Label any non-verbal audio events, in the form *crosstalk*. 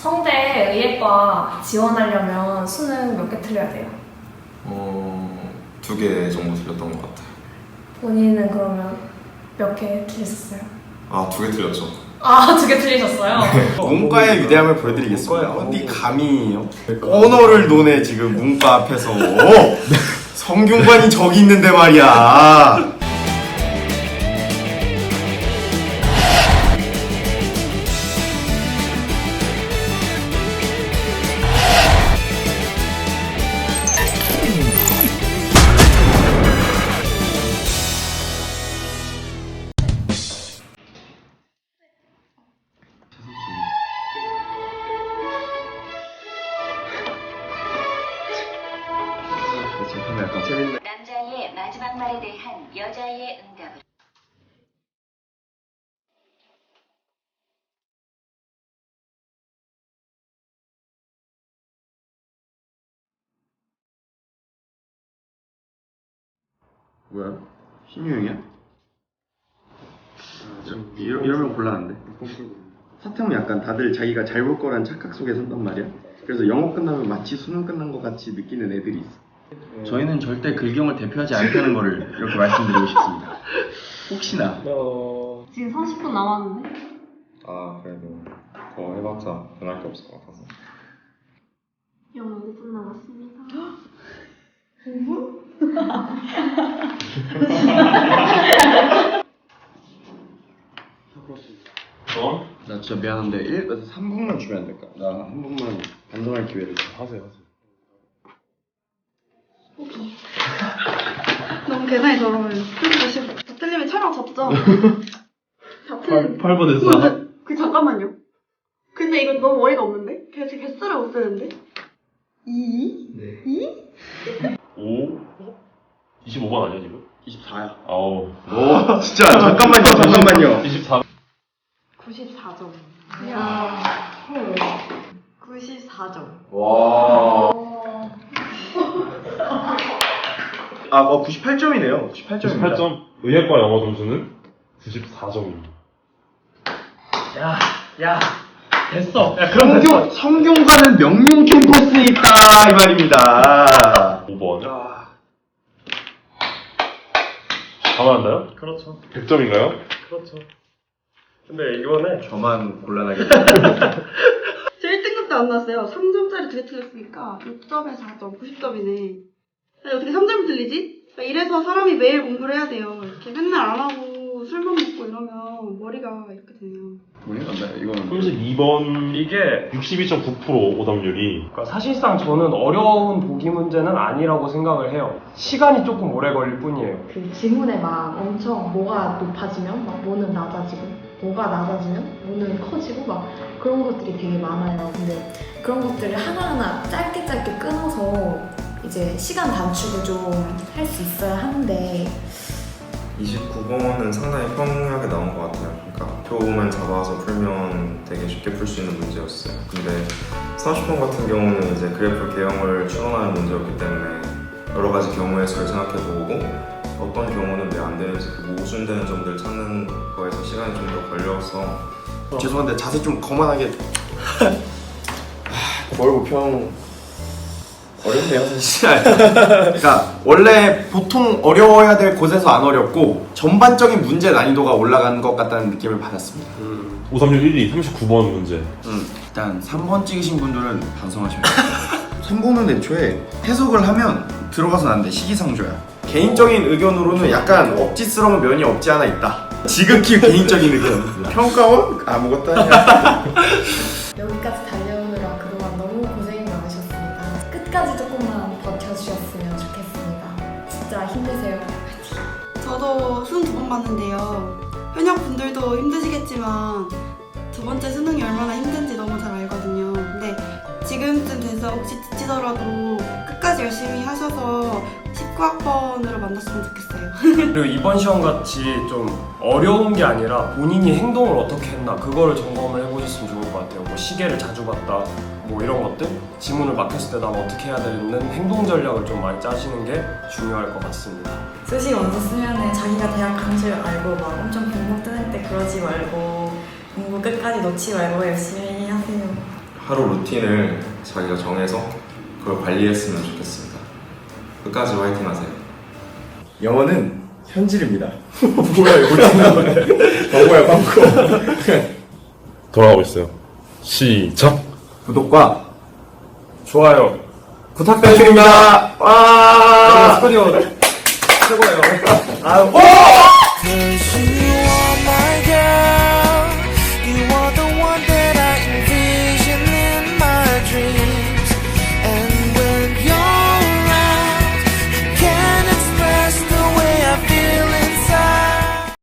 성대 의예과 지원하려면 수능 몇 개 틀려야 돼요? 어, 두 개 정도 틀렸던 것 같아요. 본인은 그러면 몇 개 틀렸었어요? 아, 두 개 틀렸죠. 아, 두 개 틀리셨어요? *laughs* 문과의 위대함을 보여드리겠습니다. 어디 감히 언어를 논해 지금 문과 앞에서 *laughs* 성균관이 저기 있는데 말이야. 여자의 응답을 뭐야? 신유형이야? 좀 이러, 이러면 곤란한데. *laughs* 사태는 약간 다들 자기가 잘 볼 거란 착각 속에 산단 말이야. 그래서 영어 끝나면 마치 수능 끝난 것 같이 느끼는 애들이 있어. 저희는 절대 글경을 대표하지 않다는 거를 이렇게 말씀드리고 싶습니다. 혹시나 지금 30분 남았는데? 아, 그래도 더 해봤자 변할 게 없을 것 같아서. 영어 5분 남았습니다. 나 진짜 미안한데 1, 3분만 주면 안 될까? 나 한 번만 반성할 기회를 좀 하세요. 하세요. 너무 계산이 저러면 틀리면 다 틀리면 촬영 접죠. *laughs* 다 틀린. 8번 했어. 그 잠깐만요. 근데 이건 너무 어이가 없는데? 개수 개수를 못 쓰는데? 2? 네. 2? 5? 25번 아니야, 지금? 24야. 아우. 오, 진짜 잠깐만요, 잠깐만요. 24. 94점. 이야. 94점. 와. 아, 어, 98점이네요. 98점입니다. 98점. 의예과 영어 점수는 94점입니다. 야, 야, 됐어. 야, 그럼 성균, 성균관은 명륜 캠퍼스에 있다, 이 말입니다. 5번. 다 맞았나요? 그렇죠. 100점인가요? 그렇죠. 근데 이번에 저만 곤란하게. 제 1등급도 안 나왔어요. 3점짜리 두 개 틀렸으니까 6점에 4점, 90점이네. 어떻게 3점이 틀리지? 그러니까 이래서 사람이 매일 공부를 해야 돼요. 이렇게 맨날 안 하고 술만 먹고 이러면 머리가 이렇게 되네요. 뭐냐? 나 이거는. 그래서 2번 이게 62.9% 오답률이 그러니까 사실상 저는 어려운 보기 문제는 아니라고 생각을 해요. 시간이 조금 오래 걸릴 뿐이에요. 그 지문에 막 엄청 뭐가 높아지면 막 뭐는 낮아지고 뭐가 낮아지면 뭐는 커지고 막 그런 것들이 되게 많아요. 근데 그런 것들을 하나하나 짧게 짧게 끊어서 이제 시간 단축을 좀 할 수 있어야 하는데 29번은 상당히 평이하게 나온 것 같아요. 그러니까 표만 잡아서 풀면 되게 쉽게 풀 수 있는 문제였어요. 근데 30번 같은 경우는 이제 그래프 개형을 추론하는 문제였기 때문에 여러 가지 경우의 수를 생각해보고 어떤 경우는 왜 안 되는지 그 모순되는 점들을 찾는 거에서 시간이 좀 더 걸려서 죄송한데 자세 좀 거만하게. *laughs* 뭘 평. 어렵네요, *laughs* 사실. 그러니까 원래 보통 어려워야 될 곳에서 안 어렵고 전반적인 문제 난이도가 올라간 것 같다는 느낌을 받았습니다. 오답률 1위 39번 문제. 음, 일단 3번 찍으신 분들은 반성하시면 돼요. *laughs* 3번은 애초에 해석을 하면 들어가선 안 돼. 시기상조야. 개인적인 의견으로는 약간 억지스러운 면이 없지 않아 있다. 지극히 개인적인 의견. *laughs* 평가원? 아무것도 아니야. 여기까지 달 끝까지 조금만 버텨주셨으면 좋겠습니다. 진짜 힘내세요. 파이팅! 저도 수능 두 번 봤는데요. 현역 분들도 힘드시겠지만 두 번째 수능이 얼마나 힘든지 너무 잘 알거든요. 근데 지금쯤 돼서 혹시 지치더라도 끝까지 열심히 하셔서 19학번으로 만났으면 좋겠어요. *laughs* 그리고 이번 시험 같이 좀 어려운 게 아니라 본인이 행동을 어떻게 했나 그거를 점검을 해보셨으면 좋을 것 같아요. 뭐 시계를 자주 봤다, 뭐 이런 것들 지문을 막혔을 때 난 어떻게 해야 되는 행동 전략을 좀 많이 짜시는 게 중요할 것 같습니다. 수시 원서 쓰면은 자기가 대학 간 줄 알고 막 엄청 공부 뜨는 때 그러지 말고 공부 끝까지 놓지 말고 열심히 하세요. 하루 루틴을 자기가 정해서 그걸 관리했으면 좋겠습니다. 끝까지 화이팅 하세요. 영어는 현질입니다. *laughs* 뭐야 이거. *laughs* 광고야 광고. 돌아가고 있어요. 시작! 구독과 좋아요. 부탁드립니다. 와. 스튜디오 최고예요. 아, 오!